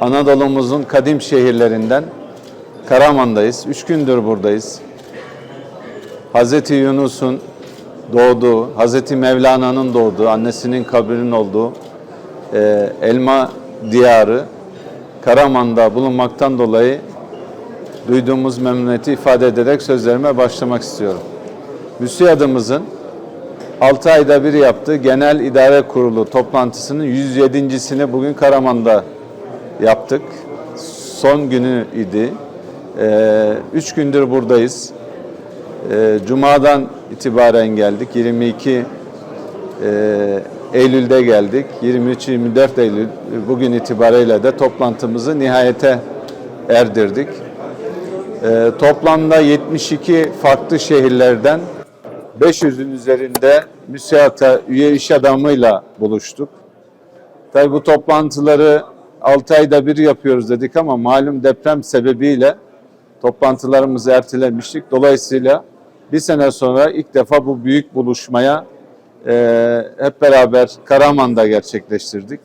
Anadolu'muzun kadim şehirlerinden Karaman'dayız. Üç gündür buradayız. Hazreti Yunus'un doğduğu, Hazreti Mevlana'nın doğduğu, annesinin kabrinin olduğu e, Elma Diyarı Karaman'da bulunmaktan dolayı duyduğumuz memnuniyeti ifade ederek sözlerime başlamak istiyorum. MÜSİAD'ımızın 6 ayda bir yaptığı Genel İdare Kurulu toplantısının 107.sini bugün Karaman'da yaptık. Son günü idi. 3 gündür buradayız. Ee, Cuma'dan itibaren geldik. 22 e, Eylül'de geldik. 23-24 Eylül bugün itibariyle de toplantımızı nihayete erdirdik. Ee, toplamda 72 farklı şehirlerden 500'ün üzerinde müsiyata üye iş adamıyla buluştuk. Tabii bu toplantıları 6 ayda bir yapıyoruz dedik ama malum deprem sebebiyle toplantılarımızı ertelemiştik. Dolayısıyla bir sene sonra ilk defa bu büyük buluşmaya e, hep beraber Karaman'da gerçekleştirdik.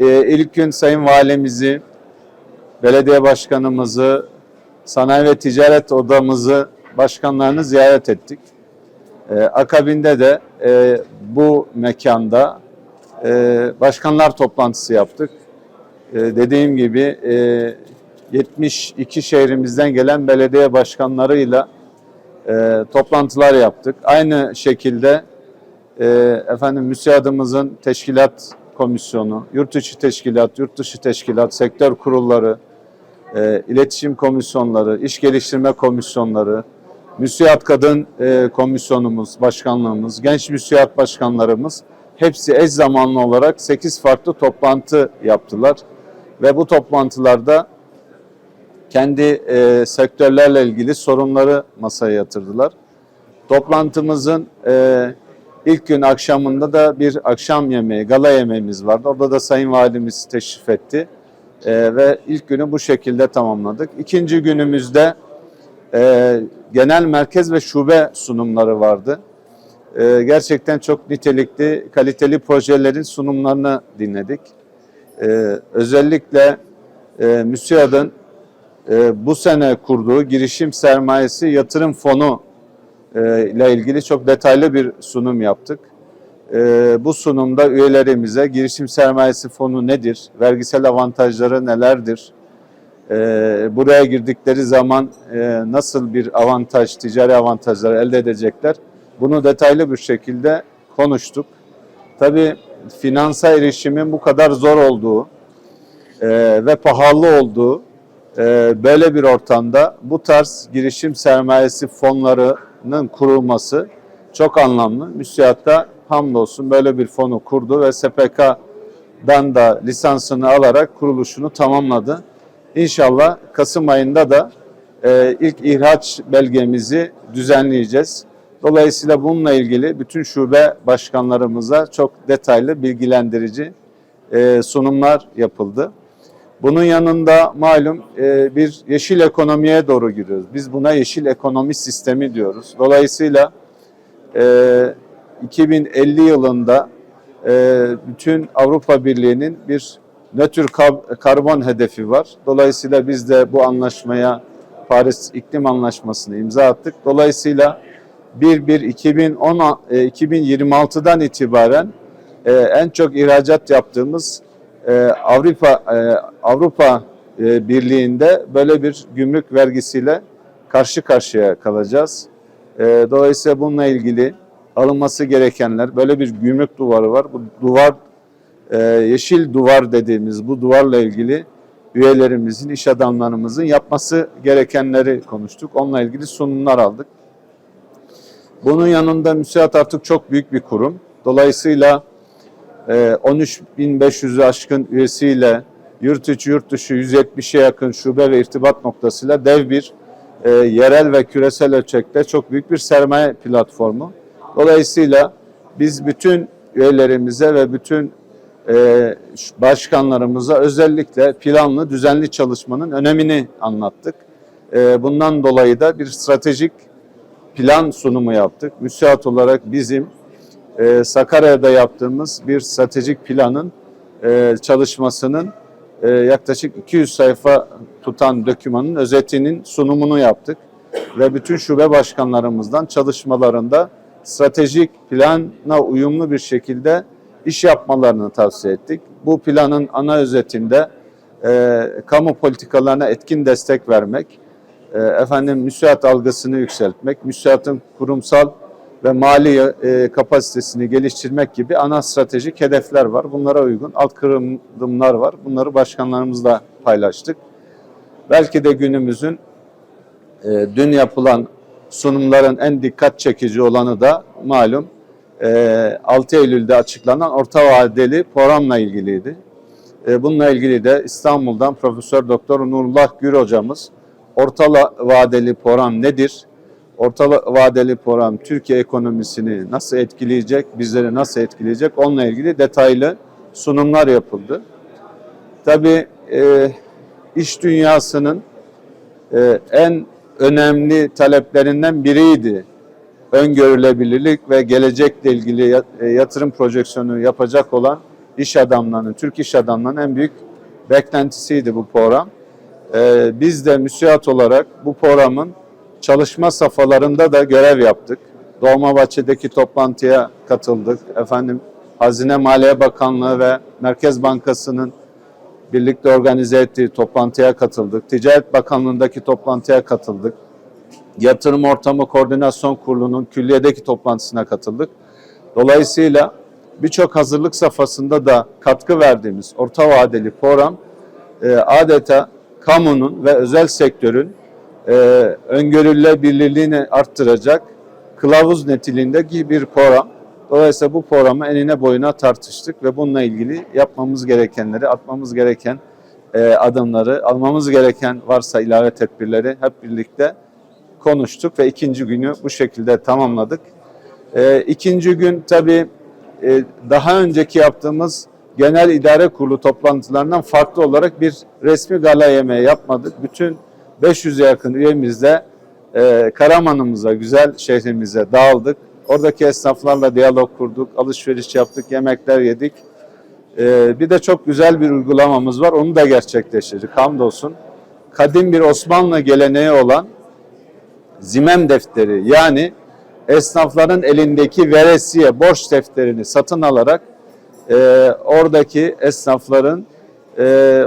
E, ilk gün Sayın Valimizi, belediye başkanımızı, sanayi ve ticaret odamızı, başkanlarını ziyaret ettik. E, akabinde de e, bu mekanda e, başkanlar toplantısı yaptık. E, dediğim gibi e, 72 şehrimizden gelen belediye başkanlarıyla e, toplantılar yaptık. Aynı şekilde e, efendim müsiadımızın teşkilat komisyonu, yurt içi teşkilat, yurt dışı teşkilat, sektör kurulları, e, iletişim komisyonları, iş geliştirme komisyonları, müsiat kadın e, komisyonumuz, başkanlığımız, genç müsiat başkanlarımız hepsi eş zamanlı olarak 8 farklı toplantı yaptılar. Ve bu toplantılarda kendi e, sektörlerle ilgili sorunları masaya yatırdılar. Toplantımızın e, ilk gün akşamında da bir akşam yemeği, gala yemeğimiz vardı. Orada da Sayın Valimiz teşrif etti. E, ve ilk günü bu şekilde tamamladık. İkinci günümüzde e, genel merkez ve şube sunumları vardı. E, gerçekten çok nitelikli, kaliteli projelerin sunumlarını dinledik. E, özellikle e, MÜSİAD'ın e, bu sene kurduğu girişim sermayesi yatırım fonu e, ile ilgili çok detaylı bir sunum yaptık. E, bu sunumda üyelerimize girişim sermayesi fonu nedir, vergisel avantajları nelerdir, e, buraya girdikleri zaman e, nasıl bir avantaj, ticari avantajlar elde edecekler, bunu detaylı bir şekilde konuştuk. Tabii finansa erişimin bu kadar zor olduğu e, ve pahalı olduğu e, böyle bir ortamda bu tarz girişim sermayesi fonlarının kurulması çok anlamlı. Müsiyatta hamdolsun böyle bir fonu kurdu ve SPK'dan da lisansını alarak kuruluşunu tamamladı. İnşallah Kasım ayında da e, ilk ihraç belgemizi düzenleyeceğiz. Dolayısıyla bununla ilgili bütün şube başkanlarımıza çok detaylı bilgilendirici e, sunumlar yapıldı. Bunun yanında malum e, bir yeşil ekonomiye doğru giriyoruz. Biz buna yeşil ekonomi sistemi diyoruz. Dolayısıyla e, 2050 yılında e, bütün Avrupa Birliği'nin bir nötr karbon hedefi var. Dolayısıyla biz de bu anlaşmaya Paris İklim Anlaşması'nı imza attık. Dolayısıyla 1-1-2026'dan itibaren e, en çok ihracat yaptığımız e, Avrupa e, Avrupa e, Birliği'nde böyle bir gümrük vergisiyle karşı karşıya kalacağız. E, dolayısıyla bununla ilgili alınması gerekenler böyle bir gümrük duvarı var. Bu duvar e, yeşil duvar dediğimiz bu duvarla ilgili üyelerimizin, iş adamlarımızın yapması gerekenleri konuştuk. Onunla ilgili sunumlar aldık. Bunun yanında müsiat artık çok büyük bir kurum. Dolayısıyla 13.500'ü aşkın üyesiyle yurt içi yurt dışı 170'e yakın şube ve irtibat noktasıyla dev bir e, yerel ve küresel ölçekte çok büyük bir sermaye platformu. Dolayısıyla biz bütün üyelerimize ve bütün e, başkanlarımıza özellikle planlı, düzenli çalışmanın önemini anlattık. E, bundan dolayı da bir stratejik plan sunumu yaptık. Müsiat olarak bizim e, Sakarya'da yaptığımız bir stratejik planın e, çalışmasının e, yaklaşık 200 sayfa tutan dokümanın özetinin sunumunu yaptık. Ve bütün şube başkanlarımızdan çalışmalarında stratejik plana uyumlu bir şekilde iş yapmalarını tavsiye ettik. Bu planın ana özetinde e, kamu politikalarına etkin destek vermek, e, efendim müsiat algısını yükseltmek, müsiatın kurumsal ve mali e, kapasitesini geliştirmek gibi ana stratejik hedefler var. Bunlara uygun alt kırılımlar var. Bunları başkanlarımızla paylaştık. Belki de günümüzün e, dün yapılan sunumların en dikkat çekici olanı da malum e, 6 Eylül'de açıklanan orta vadeli programla ilgiliydi. Bununla ilgili de İstanbul'dan Profesör Doktor Nurullah Gür hocamız orta vadeli program nedir? Orta vadeli program Türkiye ekonomisini nasıl etkileyecek, bizleri nasıl etkileyecek onunla ilgili detaylı sunumlar yapıldı. Tabii e, iş dünyasının e, en önemli taleplerinden biriydi. Öngörülebilirlik ve gelecekle ilgili e, yatırım projeksiyonu yapacak olan iş adamlarının, Türk iş adamlarının en büyük beklentisiydi bu program. E, biz de müsiat olarak bu programın çalışma safhalarında da görev yaptık. Dolmabahçe'deki toplantıya katıldık. Efendim Hazine Maliye Bakanlığı ve Merkez Bankası'nın birlikte organize ettiği toplantıya katıldık. Ticaret Bakanlığı'ndaki toplantıya katıldık. Yatırım Ortamı Koordinasyon Kurulu'nun külliyedeki toplantısına katıldık. Dolayısıyla birçok hazırlık safhasında da katkı verdiğimiz orta vadeli program e, adeta kamunun ve özel sektörün e, öngörülebilirliğini arttıracak kılavuz niteliğindeki bir program. Dolayısıyla bu programı enine boyuna tartıştık ve bununla ilgili yapmamız gerekenleri, atmamız gereken e, adımları, almamız gereken varsa ilave tedbirleri hep birlikte konuştuk ve ikinci günü bu şekilde tamamladık. E, ikinci gün tabii e, daha önceki yaptığımız genel idare kurulu toplantılarından farklı olarak bir resmi gala yemeği yapmadık. Bütün 500'e yakın üyemizle e, Karaman'ımıza, güzel şehrimize dağıldık. Oradaki esnaflarla diyalog kurduk, alışveriş yaptık, yemekler yedik. Ee, bir de çok güzel bir uygulamamız var, onu da gerçekleştirdik hamdolsun. Kadim bir Osmanlı geleneği olan zimem defteri yani esnafların elindeki veresiye borç defterini satın alarak e, oradaki esnafların e,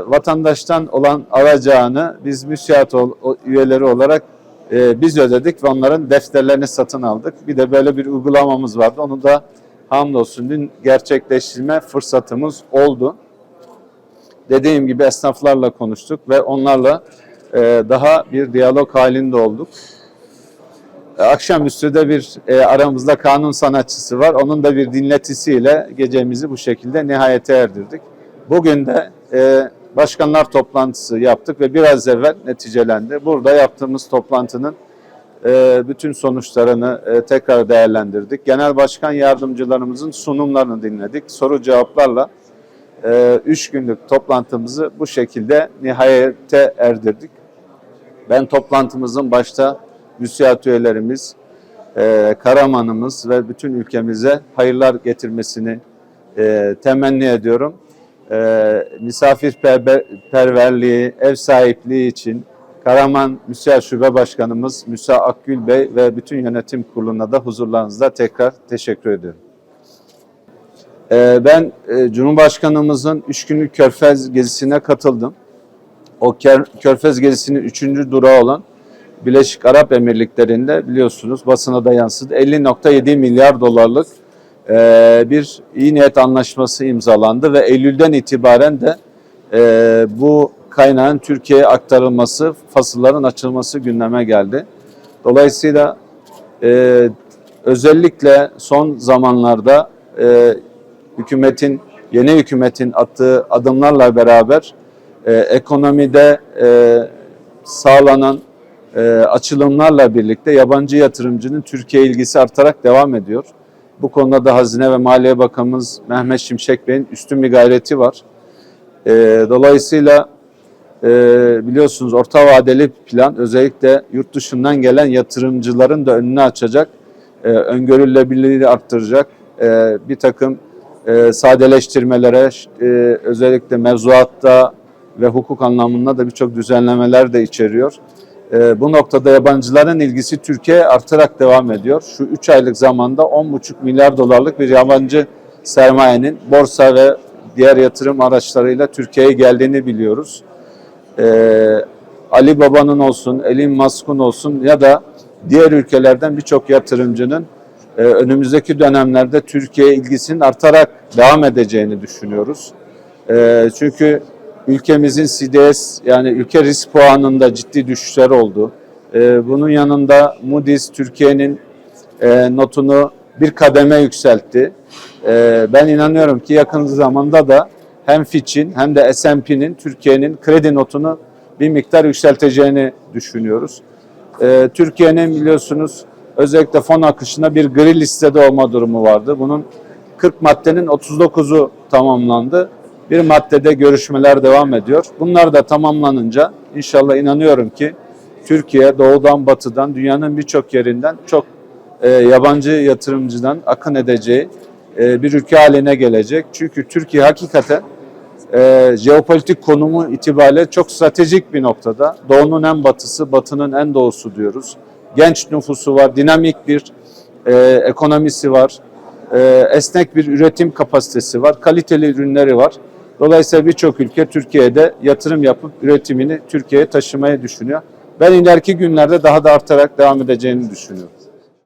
vatandaştan olan alacağını biz müsiat ol, üyeleri olarak e, biz ödedik ve onların defterlerini satın aldık. Bir de böyle bir uygulamamız vardı. Onu da hamdolsun dün gerçekleştirme fırsatımız oldu. Dediğim gibi esnaflarla konuştuk ve onlarla e, daha bir diyalog halinde olduk. Akşamüstü de bir e, aramızda kanun sanatçısı var. Onun da bir dinletisiyle gecemizi bu şekilde nihayete erdirdik. Bugün de e, başkanlar toplantısı yaptık ve biraz evvel neticelendi. Burada yaptığımız toplantının e, bütün sonuçlarını e, tekrar değerlendirdik. Genel başkan yardımcılarımızın sunumlarını dinledik. Soru cevaplarla e, üç günlük toplantımızı bu şekilde nihayete erdirdik. Ben toplantımızın başta müsiat üyelerimiz, e, Karaman'ımız ve bütün ülkemize hayırlar getirmesini e, temenni ediyorum e, misafirperverliği, ev sahipliği için Karaman Müsait Şube Başkanımız Müsa Akgül Bey ve bütün yönetim kuruluna da huzurlarınızda tekrar teşekkür ediyorum. E, ben e, Cumhurbaşkanımızın üç günlük Körfez gezisine katıldım. O Körfez gezisinin üçüncü durağı olan Birleşik Arap Emirlikleri'nde biliyorsunuz basına da yansıdı. 50.7 milyar dolarlık ee, bir iyi niyet anlaşması imzalandı ve Eylül'den itibaren de e, bu kaynağın Türkiye'ye aktarılması, fasılların açılması gündeme geldi. Dolayısıyla e, özellikle son zamanlarda e, hükümetin, yeni hükümetin attığı adımlarla beraber ekonomide sağlanan açılımlarla birlikte yabancı yatırımcının Türkiye ilgisi artarak devam ediyor. Bu konuda da Hazine ve Maliye Bakanımız Mehmet Şimşek Bey'in üstün bir gayreti var. E, dolayısıyla e, biliyorsunuz orta vadeli plan özellikle yurt dışından gelen yatırımcıların da önünü açacak, e, öngörülebilirliği arttıracak e, bir takım e, sadeleştirmelere, e, özellikle mevzuatta ve hukuk anlamında da birçok düzenlemeler de içeriyor. E, bu noktada yabancıların ilgisi Türkiye'ye artarak devam ediyor. Şu 3 aylık zamanda 10,5 milyar dolarlık bir yabancı sermayenin borsa ve diğer yatırım araçlarıyla Türkiye'ye geldiğini biliyoruz. Ee, Ali Baba'nın olsun, Elon Musk'un olsun ya da diğer ülkelerden birçok yatırımcının e, önümüzdeki dönemlerde Türkiye ilgisinin artarak devam edeceğini düşünüyoruz. E, çünkü ülkemizin CDS yani ülke risk puanında ciddi düşüşler oldu. E, bunun yanında Moody's Türkiye'nin e, notunu bir kademe yükseltti. E, ben inanıyorum ki yakın zamanda da hem Fitch'in hem de S&P'nin Türkiye'nin kredi notunu bir miktar yükselteceğini düşünüyoruz. E, Türkiye'nin biliyorsunuz özellikle fon akışında bir gri listede olma durumu vardı. Bunun 40 maddenin 39'u tamamlandı. Bir maddede görüşmeler devam ediyor. Bunlar da tamamlanınca inşallah inanıyorum ki Türkiye doğudan batıdan dünyanın birçok yerinden çok e, yabancı yatırımcıdan akın edeceği e, bir ülke haline gelecek. Çünkü Türkiye hakikaten e, jeopolitik konumu itibariyle çok stratejik bir noktada. Doğunun en batısı, batının en doğusu diyoruz. Genç nüfusu var, dinamik bir e, ekonomisi var, e, esnek bir üretim kapasitesi var, kaliteli ürünleri var. Dolayısıyla birçok ülke Türkiye'de yatırım yapıp üretimini Türkiye'ye taşımayı düşünüyor. Ben ileriki günlerde daha da artarak devam edeceğini düşünüyorum.